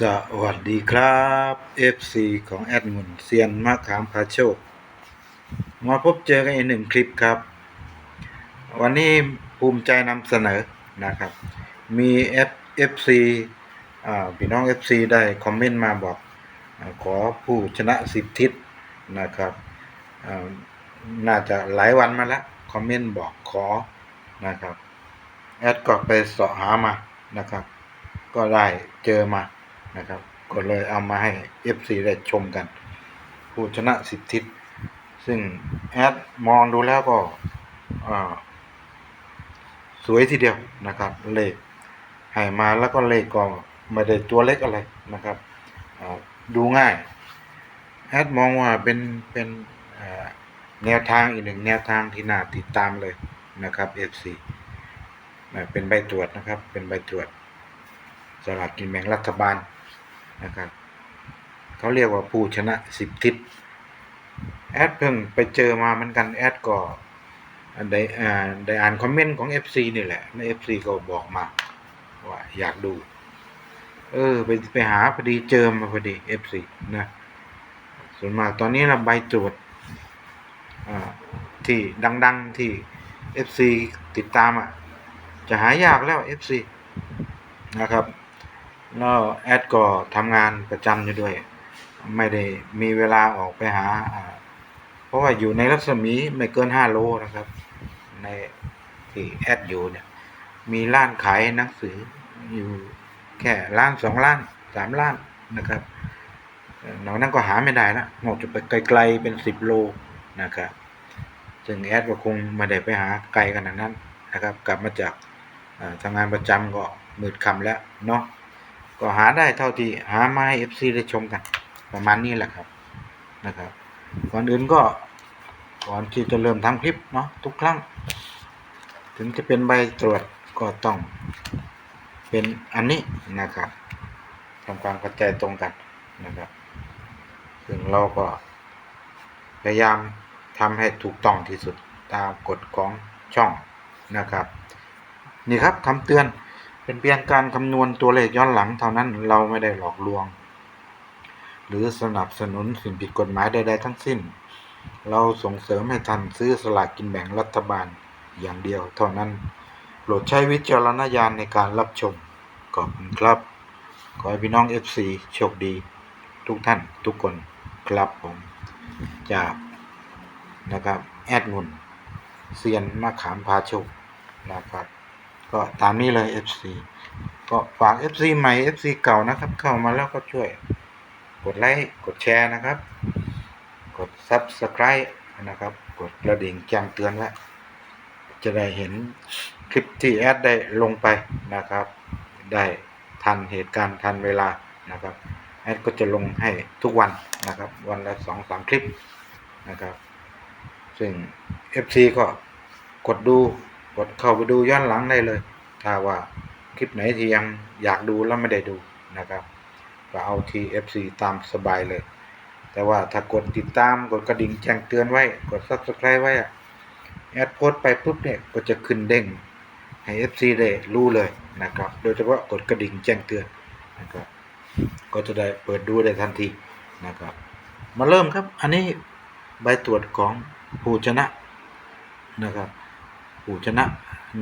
สวัสดีครับ FC ของแอดมุนเซียนมะขามพาโชค มาพบเจอกันอีกหนึ่งคลิปครับ วันนี้ภูมิใจนำเสนอนะครับ มี F FC อ่าพี่น้อง FC ได้คอมเมนต์มาบอกขอผู้ชนะสิบทิศนะครับน่าจะหลายวันมาแล้วคอมเมนต์บอกขอนะครับ แอดก็ไปเสาะหามานะครับ ก็ได้เจอมา นะครับ ก็เลยเอามาให้ FC ได้ชมกัน ผู้ชนะสิบทิศซึ่งแอดมองดูแล้วก็สวยทีเดียวนะครับ เลขให้มาแล้วก็เลขก็ไม่ได้ตัวเล็กอะไรนะครับดูง่ายแอดมองว่าเป็นเป็นแนวทางอีกหนึ่งแนวทางที่น่าติดตามเลยนะครับ FC เป็นใบตรวจนะครับ เป็นใบตรวจสลากกินแบ่งรัฐบาล นะครับเขาเรียกว่าผู้ชนะสิบทิศแอดเพิ่งไปเจอมาเหมือนกันแอดก็ได้อ่าได้อ่านคอมเมนต์ของ FC นี่แหละใน FC ก็บอกมาว่าอยากดู เออ ไปไปหาพอดีเจอมาพอดี FC นะส่วนมากตอนนี้นะใบตรวจที่ดัง ๆที่ FC ติดตามอะจะหายากแล้ว FC นะครับ แล้วแอดก็ทำงานประจำอยู่ด้วย ไม่ได้มีเวลาออกไปหา เพราะว่าอยู่ในรัศมีไม่เกิน5โลนะครับ ในที่แอดอยู่เนี่ย มีร้านขายหนังสืออยู่แค่ร้านสองร้านสามร้านนะครับเอ่อนอกนั้นก็หาไม่ได้ละนอกจากไปไกลๆเป็นสิบโลนะครับซึ่งแอดก็คงไม่ได้ไปหาไกลขนาดนั้นนะครับ กลับมาจากทำงานประจำก็มืดค่ำแล้วเนาะ ก็หาได้เท่าที่หามาให้ FC ได้ชมกัน ประมาณนี้แหละครับนะครับ ก่อนอื่นก็ก่อนที่จะเริ่มทำคลิปเนาะทุกครั้ง ถึงจะเป็นใบตรวจก็ต้องเป็นอันนี้นะครับทำความเข้าใจตรงกันนะครับซึ่งเราก็พยายามทำให้ถูกต้องที่สุดตามกฎของช่องนะครับ นี่ครับคำเตือน เป็นเพียงการคำนวณตัวเลขย้อนหลังเท่านั้นเราไม่ได้หลอกลวง หรือสนับสนุนสิ่งผิดกฎหมายใดๆทั้งสิ้น เราส่งเสริมให้ท่านซื้อสลากกินแบ่งรัฐบาลอย่างเดียวเท่านั้นโปรดใช้วิจารณญาณในการรับชมขอบคุณครับ ขอให้พี่น้อง FC โชคดี ทุกท่านทุกคนครับผมจากนะครับ แอดมุนเซียนมะขามพาโชคนะครับ ก็ตามนี้เลย FC ก็ฝาก FC ใหม่ FC เก่านะครับ เข้ามาแล้วก็ช่วย กดไลค์กดแชร์นะครับ กด Subscribe นะครับ กดกระดิ่งแจ้งเตือนไว้จะได้เห็นคลิปที่แอดได้ลงไปนะครับ ได้ทันเหตุการณ์ทันเวลานะครับแอดก็จะลงให้ทุกวันนะครับ วันละสองสามคลิปนะครับ ซึ่ง FC ก็กดดู กดเข้าไปดูย้อนหลังได้เลย ถ้าว่าคลิปไหนที่ยังอยากดูแล้วไม่ได้ดูนะครับ ก็เอาที่ FC ตามสบายเลย แต่ว่าถ้ากดติดตามกดกระดิ่งแจ้งเตือนไว้ กด Subscribe ไว้อะแอดโพสต์ไปปุ๊บเนี่ยก็จะขึ้นเด้งให้ FC ได้รู้เลยนะครับ โดยเฉพาะกดกระดิ่งแจ้งเตือนนะครับก็จะได้เปิดดูได้ทันทีนะครับ มาเริ่มครับ อันนี้ใบตรวจของผู้ชนะนะครับ ผู้ชนะ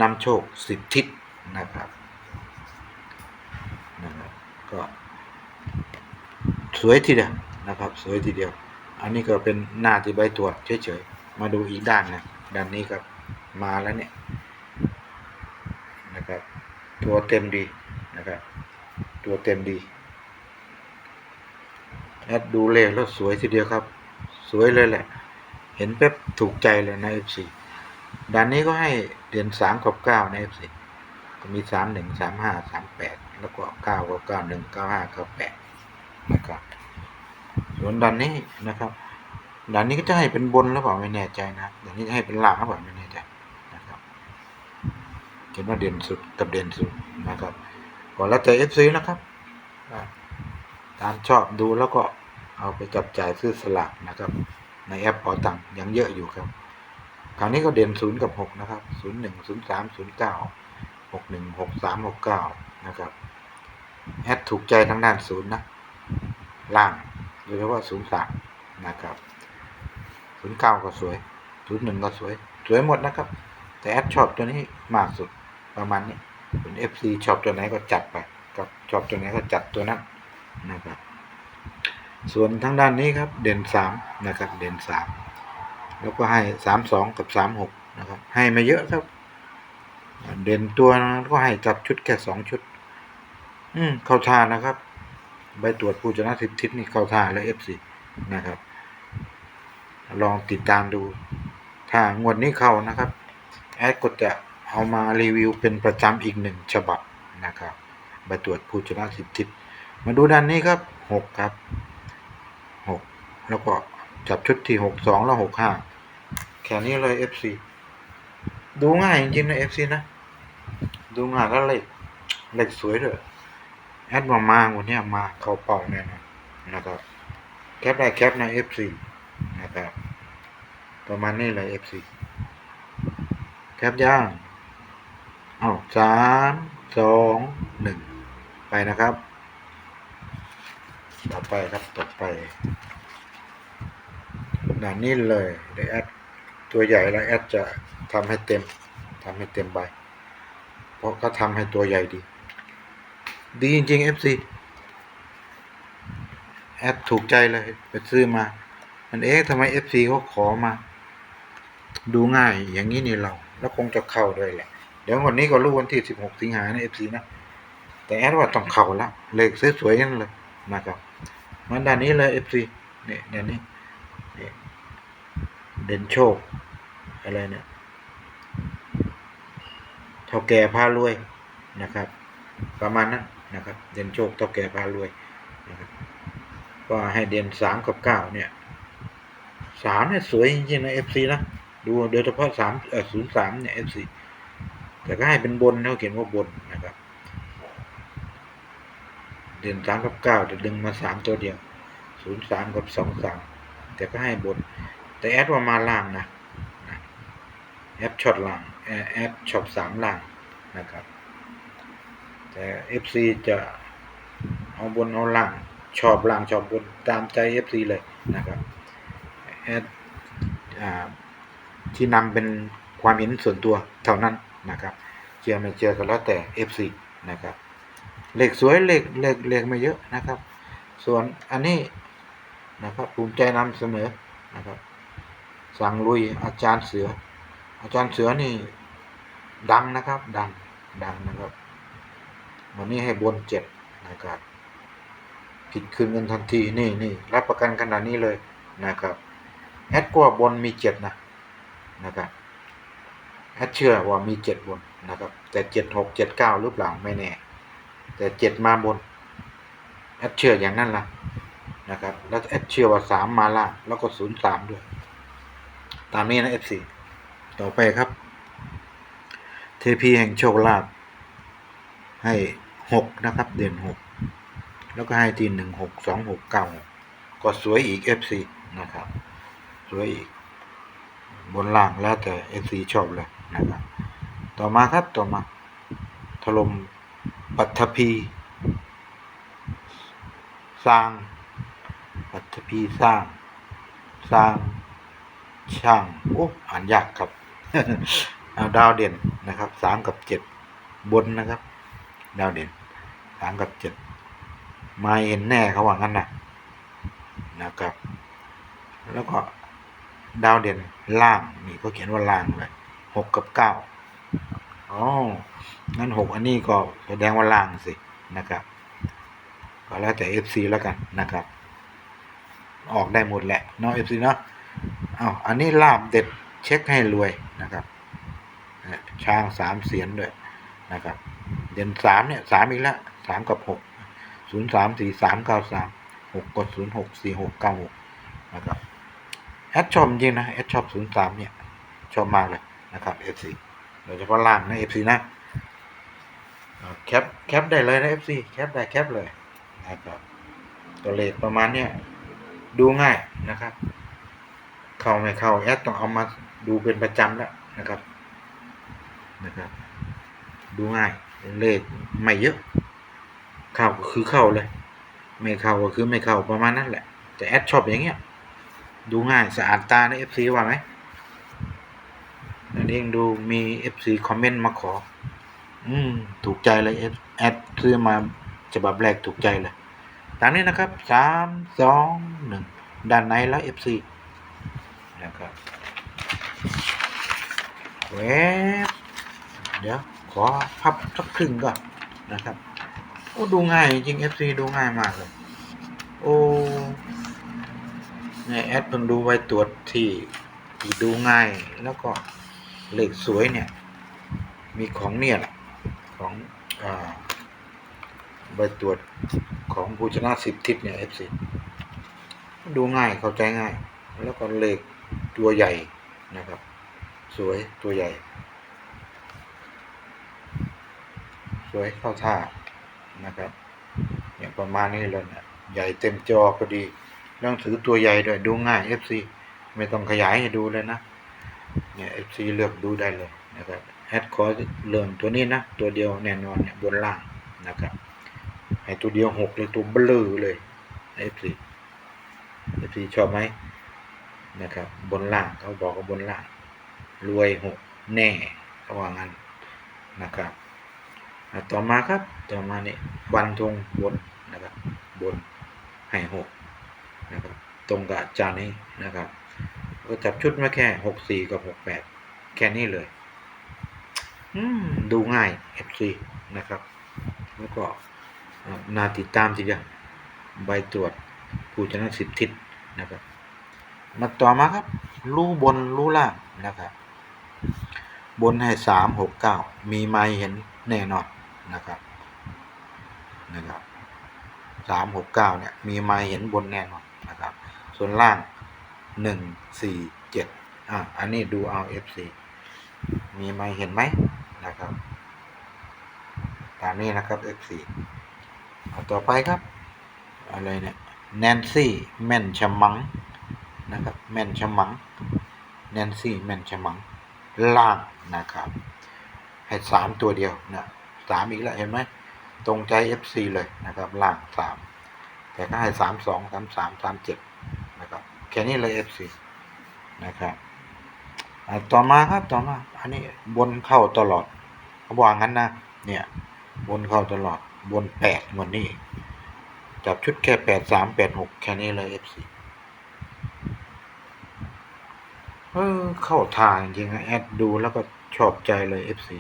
นำโชคสิบทิศนะครับนะครับก็สวยทีเดียวนะครับ สวยทีเดียว อันนี้ก็เป็นหน้าที่ใบตรวจเฉยๆมาดูอีกด้านนะด้านนี้ครับมาแล้วเนี่ยนะครับ ตัวเต็มดีนะครับ ตัวเต็มดีแอดดูเลขแล้วสวยทีเดียวครับ สวยเลยแหละ เห็นแป๊บถูกใจเลยนะ FC ด้านนี้ก็ให้เดือนสามกับเก้าใน FC ก็มีสามหนึ่งสามห้าสามแปดแล้วก็เก้ากับเก้าหนึ่งเก้าห้าเก้าแปดนะครับส่วนด้านนี้นะครับด้านนี้ก็จะให้เป็นบนหรือเปล่าไม่แน่ใจนะด้านนี้จะให้เป็นล่างหรือเปล่าไม่แน่ใจนะครับเขียนว่าเด่นสุดกับเด่นสุดนะครับก็แล้วแต่ FC นะครับอ่าตามชอบดูแล้วก็เอาไปจับจ่ายซื้อสลากนะครับ ในแอปเป๋าตังค์ยังเยอะอยู่ครับ ราวนี้ก็เด่นศูนย์กับหกนะครับศูนย์หนึ่งศูนย์สามศูนย์เก้าหกหนึ่งหกสามหกเก้านะครับแอดถูกใจทางด้านศูนย์นะ ล่างโดยเฉพาะศูนย์สามนะครับศูนย์เก้าก็สวยศูนย์หนึ่งก็สวย สวยหมดนะครับ แต่แอดชอบตัวนี้มากสุดประมาณนี้เป็นเอฟซีชอบตัวไหนก็จัดไปกับชอบตัวไหนก็จัดตัวนั้นนะครับ ส่วนทางด้านนี้ครับเด่นสามนะครับ เด่นสาม แล้วก็ให้สามสองกับสามหกนะครับ ให้มาเยอะครับ เด่นตัวก็ให้จับชุดแค่สองชุด อืมเข้าทานนะครับ ใบตรวจผู้ชนะสิบทิศนี่เข้าท่าแล้วเอฟซีนะครับ ลองติดตามดู ถ้างวดนี้เข้านะครับ แอดก็จะเอามารีวิวเป็นประจำอีกหนึ่งฉบับนะครับใบตรวจผู้ชนะสิบทิศมาดูด้านนี้ครับหกครับหกแล้วก็จับชุดที่หกสองแล้วหกห้า แค่นี้เลยเอฟซีดูง่ายจริงๆนะเอฟซีนะ ดูง่ายแล้วเลขเลขสวยด้วยแอดมามาวันเนี้ยมาเขาเป่าแน่นอนนะครับแคปได้แคปใน FC นะครับประมาณนี้เลย FC แคปย่างเอาสามสองหนึ่งไปนะครับ ต่อไปครับต่อไปด่านนี้เลยเดี๋ยวแอด ตัวใหญ่แล้วแอดจะทำให้เต็มทำให้เต็มใบ เพราะเขาทำให้ตัวใหญ่ดี ดีจริงๆ FC แอดถูกใจเลยไปซื้อมา มันเอ๊ะทำไม FC เขาขอมา ดูง่ายอย่างนี้นี่เรา แล้วคงจะเข้าด้วยแหละ เดี๋ยววันนี้ก็รู้วันที่ 16 สิงหานะ FC นะ แต่แอดว่าต้องเข้าแล้วเลขสวยๆนั่นเลยนะครับมันด้านนี้เลย FC เนี่ยเดี๋ยวนี้นี่เด่นโชค อะไรเนี่ยเท่าแก่พารวยนะครับ ประมาณนั้นนะครับ เด่นโชคเท่าแก่พารวยนะครับก็ให้เด่นสามกับเก้าเนี่ยสามเนี่ยสวยจริงๆนะเอฟซีนะดูโดยเฉพาะสามเออศูนย์สามเนี่ยเอฟซีแต่ก็ให้เป็นบนเขาเขียนว่าบนนะครับ เด่นสามกับเก้าจะดึงมาสามตัวเดียวศูนย์สามกับสองสามแต่ก็ให้บน แต่แอดว่ามาล่างนะนะ แอดช็อตหล่างแอดช็อตสามหล่างนะครับแต่ FC จะเอาบนเอาหล่างชอบล่างชอบบนตามใจ FC เลยนะครับแอดที่นำเป็นความเห็นส่วนตัวเท่านั้นนะครับเชื่อไม่เชื่อก็แล้วแต่ FC นะครับเหลขสวยเหลขเหลขเหลขไม่เยอะนะครับ ส่วนอันนี้นะครับภูมิใจนำเสนอนะครับสั่งลุยอาจารย์เสือ อาจารย์เสือนี่ ดังนะครับ ดัง ดังนะครับ วันนี้ให้บนเจ็ดนะครับผิดคืนเงินทันทีนี่นี่รับประกันขนาดนี้เลยนะครับแอดกว่าบนมีเจ็ดนะนะครับแอดเชื่อว่ามีเจ็ดบนนะครับ แต่เจ็ดหกเจ็ดเก้าหรือเปล่าไม่แน่ แต่เจ็ดมาบนแอดเชื่ออย่างนั้นล่ะนะครับ แล้วแอดเชื่อว่าสามมาล่างแล้วก็ศูนย์สามด้วย ตามนี้นะเอฟซี ต่อไปครับ เทพีแห่งโชคลาภให้หกนะครับ เด่นหกแล้วก็ให้ทีหนึ่งหกสองหกเก้าก็สวยอีก FC นะครับ สวยอีก บนล่างแล้วแต่ FC ชอบเลยนะครับ ต่อมาครับต่อมา ถล่มปัทภีสร้างปัทภีสร้าง สร้างช่างโอ้อ่านยากครับ เอาดาวเด่นนะครับสามกับเจ็ดบนนะครับ ดาวเด่นสามกับเจ็ดมาเห็นแน่เขาว่างั้นนะนะครับ แล้วก็ดาวเด่นล่างนี่ก็เขียนว่าล่างเลยหกกับเก้าอ๋องั้นหกอันนี้ก็แสดงว่าล่างสินะครับก็แล้วแต่เอฟซีแล้วกันนะครับ ออกได้หมดแหละเนาะเอฟซีเนาะอ้าวอันนี้ลาบเด็ด เช็คให้รวยนะครับช้างสามเสียนด้วยนะครับ เด่นสามเนี่ยสามอีกแล้วสามกับหกศูนย์สามสี่สามเก้าสามหกกดศูนย์หกสี่หกเก้าหกนะครับแอดชอบจริงนะแอดชอบศูนย์สามเนี่ย ชอบมากเลยนะครับเอฟซีโดยเฉพาะล่างนะเอฟซีนะแคปแคปได้เลยนะเอฟซีแคปได้แคปเลยนะครับตัวเลขประมาณเนี้ยดูง่ายนะครับ เข้าไม่เข้าแอดต้องเอามา ดูเป็นประจำแล้วนะครับนะครับ ดูง่ายเลขไม่เยอะ เข้าก็คือเข้าเลย ไม่เข้าก็คือไม่เข้าประมาณนั้นแหละ แต่แอดชอบอย่างเงี้ย ดูง่ายสะอาดตาใน FC ว่าไหมอันนี้ยังดูมี FC คอมเมนต์มาขอ อืม ถูกใจเลยแอดซื้อมาฉบับแรกถูกใจเลย ตามนี้นะครับสามสองหนึ่งด้านในแล้ว FC นะครับ เว็บเดี๋ยวขอพับสักครึ่งก่อนนะครับโอ้ดูง่ายจริง FC ดูง่ายมากเลย โอ้เนี่ยแอดเพิ่งดูไว้ตรวจที่ดูง่ายแล้วก็เลขสวยเนี่ย มีของเนี่ยแหละของอใบตรวจของผู้ชนะสิบทิศเนี่ย FC ดูง่ายเข้าใจง่าย แล้วก็เลขตัวใหญ่ นะครับ สวยตัวใหญ่ สวยเข้าท่านะครับอย่างประมาณนี้เลยนี่ยใหญ่เต็มจอพอดีหนังสือตัวใหญ่ด้วยดูง่าย FC ไม่ต้องขยายให้ดูเลยนะเนี่ย FC เลือกดูได้เลยนะครับแอดขอเริ่มตัวนี้นะ ตัวเดียวแน่นอนเนี่ยบนล่างนะครับให้ตัวเดียวหกเลยตัวเบลอเลย FC FC ชอบไหม นะครับ บนล่างเขาบอกว่าบนล่าง รวยหกแน่เขาว่างั้นนะครับต่อมาครับต่อมาเนี่ยวันทงบนนะครับบนให้หกนะครับตรงกับจารย์นี้นะครับ ก็จับชุดมาแค่หกสี่กับหกแปดแค่นี้เลยดูง่าย FC นะครับ แล้วก็อ่านาติดตามทีเดียวใบตรวจผู้ชนะสิบทิศนะครับ มาต่อมาครับ รูบนรูล่างนะครับ บนให้สามหกเก้ามีไม้เห็นแน่นอนนะครับนะครับสามหกเก้าเนี่ยมีไม้เห็นบนแน่นอนนะครับ ส่วนล่างหนึ่งสี่เจ็ดอะอันนี้ดูเอา FC มีไม้เห็นไหมนะครับตามนี้นะครับ FC ต่อไปครับ อะไรเนี่ยแนนซี่แม่นชมัง นะครับแมนชมังแนนซี่แมนชมังล่างนะครับให้สามตัวเดียวนะสามอีกแล้วเห็นไหมตรงใจ FC เลยนะครับล่างสามแต่ก็ให้สามสองสามสามสามเจ็ดนะครับแค่นี้เลย FC นะครับต่อมาครับต่อมาอันนี้บนเข้าตลอดเขาบอกงั้นนะเนี่ยบนเข้าตลอดบนแปดงวดนี้จับชุดแค่แปดสามแปดหกแค่นี้เลย FC เออเข้าทางจริงแอดดูแล้วก็ชอบใจเลย FC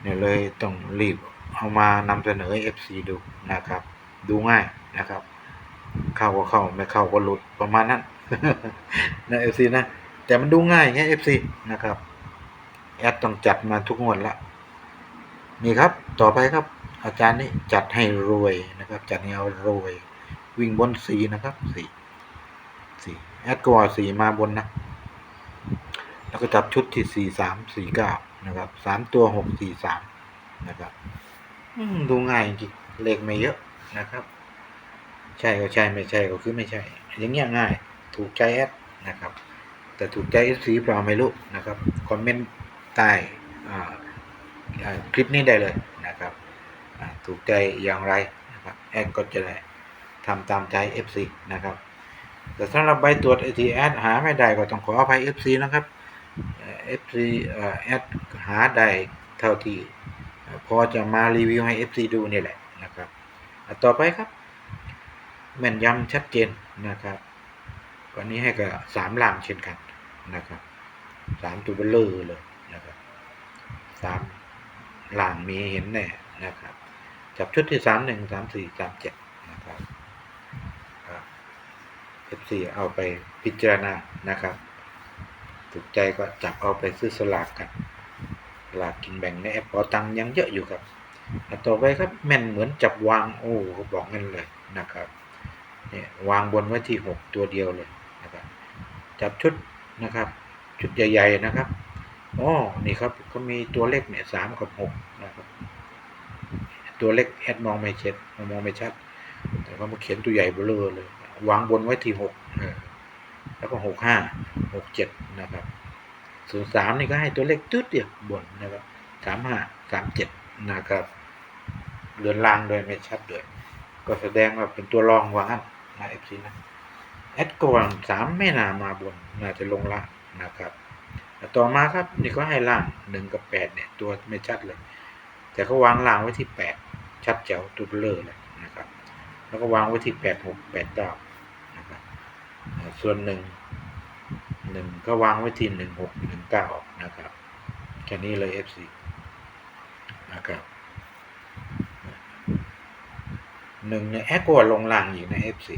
เนี่ยเลยต้องรีบเอามานำเสนอให้ FC ดูนะครับ ดูง่ายนะครับ เข้าก็เข้าไม่เข้าก็หลุดประมาณนั้นนะ FC นะแต่มันดูง่ายไง FC นะครับแอดต้องจัดมาทุกงวดละนี่ครับต่อไปครับ อาจารย์นี่จัดให้รวยนะครับ จัดให้เอารวย วิ่งบนสีนะครับสีสีแอดก็ว่าสีมาบนนะ แล้วก็จับชุดที่สี่สามสี่เก้านะครับสามตัวหกสี่สามนะครับดูง่ายจริงเลขไม่เยอะนะครับ ใช่ก็ใช่ไม่ใช่ก็คือไม่ใช่ อย่างเงี้ยง่าย ถูกใจแอดนะครับ แต่ถูกใจเอสีเปล่าไม่รู้นะครับคอมเมนต์ใต้คลิปนี้ได้เลยนะครับถูกใจอย่างไรนะครับแอดก็จะได้ทำตามใจ FC นะครับแต่สำหรับใบตรวจ ATS หาไม่ได้ก็ต้องขออภัย FC นะครับ เอ่อ FC เอ่อแอดหาได้เท่าที่พอจะมารีวิวให้ FC ดูนี่แหละนะครับ ต่อไปครับ แม่นยำชัดเจนนะครับวันนี้ให้กับสามหลางเช่นกันนะครับสามตัวเบลเลอร์เลยนะครับสามหลางมีเห็นแน่นะครับ จับชุดที่สามหนึ่งสามสี่สามเจ็ดนะครับ F4 เอาไปพิจารณานะครับ ถูกใจก็จับเอาไปซื้อสลากกันสลากกินแบ่งในแอปเปอตังยังเยอะอยู่ครับอ่ต่อไปครับแม่นเหมือนจับวางโอ้เขาบอกงั้นเลยนะครับเนี่ยวางบนไว้ที่หกตัวเดียวเลยนะครับจับชุดนะครับ ชุดใหญ่ ๆนะครับอ๋อนี่ครับก็มีตัวเลขเนี่ยสามกับหกนะครับ ตัวเลขแอดมองไม่เช็ดมองไม่ชัด แต่ว่ามาเขียนตัวใหญ่เบลอเลย วางบนไว้ที่หกเออ แล้วก็หกห้าหกเจ็ดนะครับศูนย์สามนี่ก็ให้ตัวเลขตืดเดียวบนนะครับสามห้าสามเจ็ดนะครับเรือนลางโดยไม่ชัดด้วย ก็แสดงว่าเป็นตัวรองวางนะเอฟซีนะแอดก็วางสามไม่น่ามาบนน่าจะลงล่างนะครับต่อมาครับนี่ก็ให้ล่างหนึ่งกับแปดเนี่ยตัวไม่ชัดเลย แต่เขาวางล่างไว้ที่แปดชัดแจ๋วตุดเลอเลยนะครับ แล้วก็วางไว้ที่แปดหกแปดเก้า ส่วนหนึ่งหนึ่งก็วางไว้ที่หนึ่งหกหนึ่งเก้านะครับ แค่นี้เลย FC นะครับหนึ่งเนี่ยแอดก็ว่าลงล่างอีกใน F4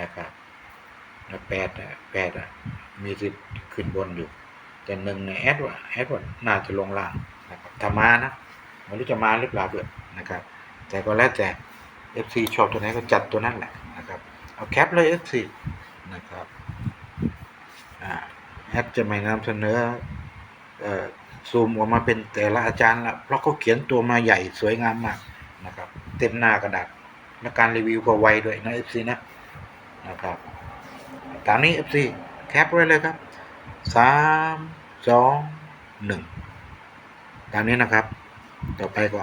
นะครับแล้วแปดอะแปดอะมีสิทธิ์ขึ้นบนอยู่ แต่หนึ่งเนี่ยแอดว่าแอดว่าน่าจะลงล่างนะครับถ้ามานะไม่รู้จะมาหรือเปล่าด้วยนะครับ แต่ก็แล้วแต่ FC ชอบตัวไหนก็จัดตัวนั้นแหละนะครับ เอาแคปเลย FC นะครับอแอดจะไม่นำเสนออซูมออกมาเป็นแต่ละอาจารย์ละเพราะเขาเขียนตัวมาใหญ่สวยงามมากนะครับ เต็มหน้ากระดาษและการรีวิวก็ไวด้วยนะ FC นะนะครับตามนี้ FC แคปไว้เลยครับสามสองหนึ่งตามนี้นะครับ ต่อไปก็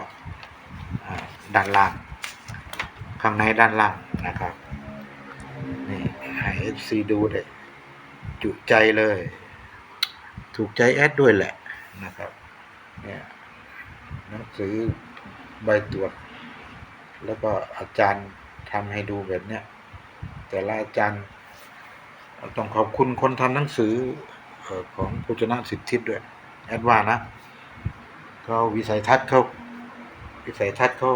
ด้านล่าง ข้างในด้านล่างนะครับ ให้ FC ดูเลยจุใจเลย ถูกใจแอดด้วยแหละนะครับ เนี่ยหนังสือใบตรวจ แล้วก็อาจารย์ทำให้ดูแบบเนี้ยแต่ละอาจารย์ต้องขอบคุณคนทำหนังสือเอ่อของพุชนะสิทธิตด้วย แอดว่านะก็วิสัยทัศน์เขาวิสัยทัศน์เขา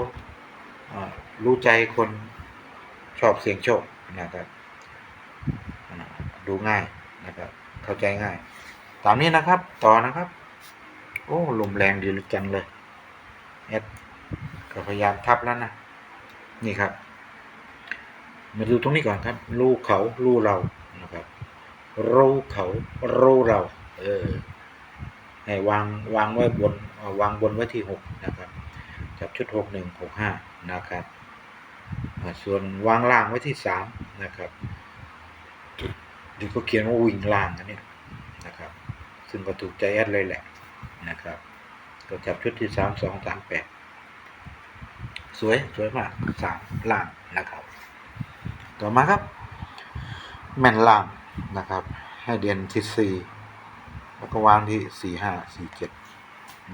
อ่ารู้ใจคนชอบเสียงโชคนะครับอ่า ดูง่ายนะครับ เข้าใจง่าย ตามนี้นะครับ ต่อนะครับ โอ้ลมแรงดีจังเลยแอดก็พยายามทับแล้วนะ นี่ครับ มาดูตรงนี้ก่อนครับ รูเขารูเรานะครับรูเขารูเรา เออให้วางวางไว้บนวางบนไว้ที่หกนะครับ จับชุดหกหนึ่งหกห้านะครับ ส่วนวางล่างไว้ที่สามนะครับ ดีก็เขียนว่าวิ่งล่างอันเนี้ยนะครับ ซึ่งก็ถูกใจแอดเลยแหละนะครับ ก็จับชุดที่สามสองสามแปดสวยสวยมากสามล่างนะครับ ต่อมาครับ แม่นล่างนะครับ ให้เดียนที่สี่แล้วก็วางที่สี่ห้าสี่เจ็ด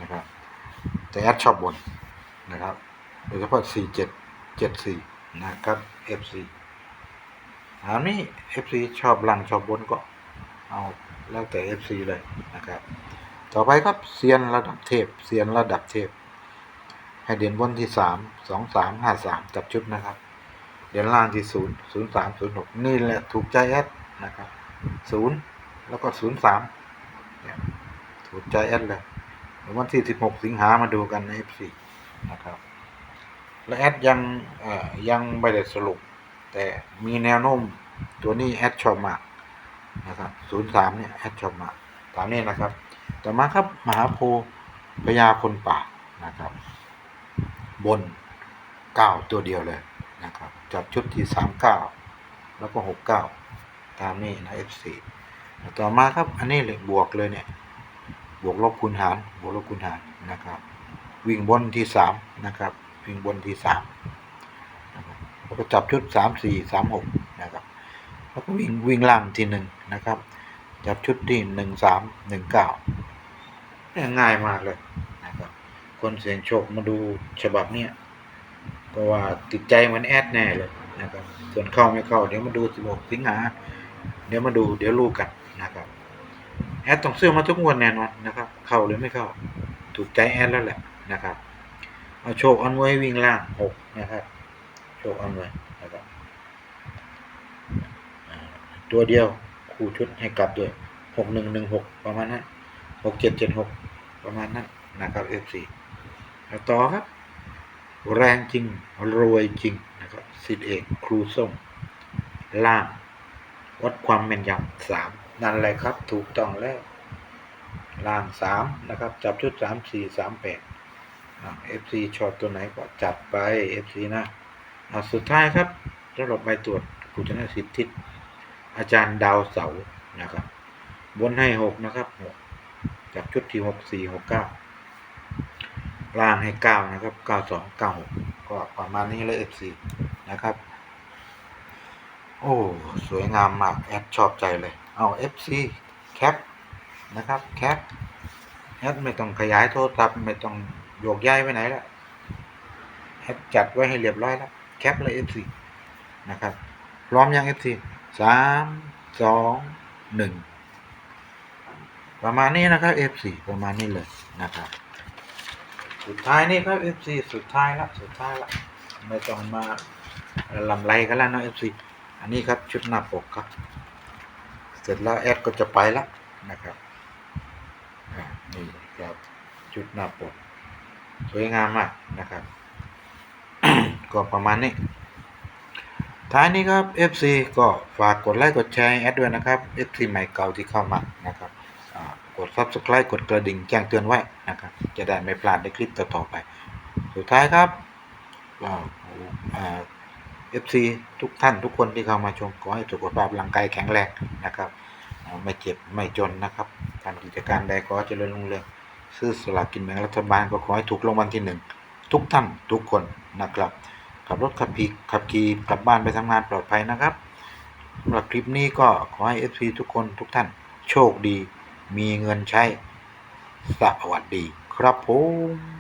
นะครับ แต่แอดชอบบนนะครับโดยเฉพาะสี่เจ็ดเจ็ดสี่นะครับ FC อันนี้ FC ชอบล่างชอบบนก็เอาแล้วแต่ FC เลยนะครับ ต่อไปครับเซียนระดับเทพเซียนระดับเทพ ให้เด่นบนที่สามสองสามห้าสามจับชุดนะครับ เด่นล่างที่ศูนย์ศูนย์สามศูนย์หกนี่แหละถูกใจแอดนะครับศูนย์แล้วก็ศูนย์สามถูกใจแอดเลยวันที่สิบหกสิงหามาดูกันใน F4 นะครับและแอดยังยังไม่ได้สรุป แต่มีแนวโน้มตัวนี้แอดชอมากนะครับศูนย์สามเนี่ยแอดชอมากตามนี้นะครับ ต่อมาครับมหาโพพญาคนป่านะครับ บนเก้าตัวเดียวเลยนะครับจับชุดที่สามเก้าแล้วก็หกเก้าตามนี้นะ F4 ต่อมาครับอันนี้เลยบวกเลยเนี่ยบวกลบคูณหารบวกลบคูณหารนะครับ วิ่งบนที่สามนะครับ วิ่งบนที่สาม แล้วก็จับชุดสามสี่สามหกนะครับ แล้วก็วิ่งวิ่งล่างทีหนึ่งนะครับ จับชุดที่หนึ่งสามหนึ่งเก้าง่ายมากเลยนะครับ คนเสียงโชคมาดูฉบับเนี้ยก็ว่าติดใจมันแอดแน่เลยนะครับ ส่วนเข้าไม่เข้า เดี๋ยวมาดู16สิงหาเดี๋ยวมาดูเดี๋ยวรู้กันนะครับ แอดต้องซื้อมาทุกงวดแน่นอนนะครับ เข้าหรือไม่เข้า ถูกใจแอดแล้วแหละนะครับ เอาโชคออนไว้วิ่งล่างหกนะครับ โชคออนว้นะครับตัวเดียวคู่ชุดให้กลับด้วยหกหนึ่งหนึ่งหกประมาณนั้นหกเจ็ดเจ็ดหกประมาณนั้นนะครับ F4 แล้วต่อครับ แรงจริง รวยจริงนะครับสิทธิเอกครูส้มล่างวัดความแม่นยำสามนั่นแหละครับ ถูกต้องแล้ว ล่างสามนะครับ จับชุดสามสี่สามแปดเอฟซีชอบตัวไหนก็จัดไปเอฟซีนะ อะสุดท้ายครับสำหรับใบตรวจผู้ชนะสิทธิอาจารย์ดาวเสานะครับ บนให้หกนะครับหกจับชุดที่หกสี่หกเก้าล่างให้เก้านะครับเก้าสองเก้าหกก็ประมาณนี้เลย FC นะครับ โอ้สวยงามมากแอดชอบใจเลย เอา FC แคปนะครับแคปแอดไม่ต้องขยายโทรศัพท์ไม่ต้องโยกย้ายไปไหนแล้วแอดจัดไว้ให้เรียบร้อยแล้ว แคปเลย FC นะครับ พร้อมยัง FC สามสองหนึ่งประมาณนี้นะครับ F4 ประมาณนี้เลยนะครับ สุดท้ายนี่ครับ F4 สุดท้ายละสุดท้ายละไม่ต้องมาลำไรกันแล้วนะ F4 อันนี้ครับชุดหน้าปกครับ เสร็จแล้วแอดก็จะไปละนะครับอ่านี่ครับชุดหน้าปก สวยงามมากนะครับ ก็ประมาณนี้ ท้ายนี้ครับ FC ก็ฝากกดไลค์กดแชร์แอดด้วยนะครับ FC ใหม่เก่าที่เข้ามานะครับกด Subscribe กดกระดิ่งแจ้งเตือนไว้นะครับจะได้ไม่พลาดในคลิปต่อๆไป สุดท้ายครับก็อ่า FC ทุกท่านทุกคนที่เข้ามาชมขอให้สุขภาพร่างกายแข็งแรงนะครับไม่เจ็บไม่จนนะครับทำกิจการใดก็เจริญรุ่งเรืองซื้อสลากกินแบ่งรัฐบาลก็ขอให้ถูกรางวัลที่หนึ่งทุกท่านทุกคนนะครับ ขับรถขับขี่ขับขี่กลับบ้านไปทำงานปลอดภัยนะครับสำหรับคลิปนี้ก็ขอให้ FC ทุกคนทุกท่านโชคดี มีเงินใช้สวัสดีครับผม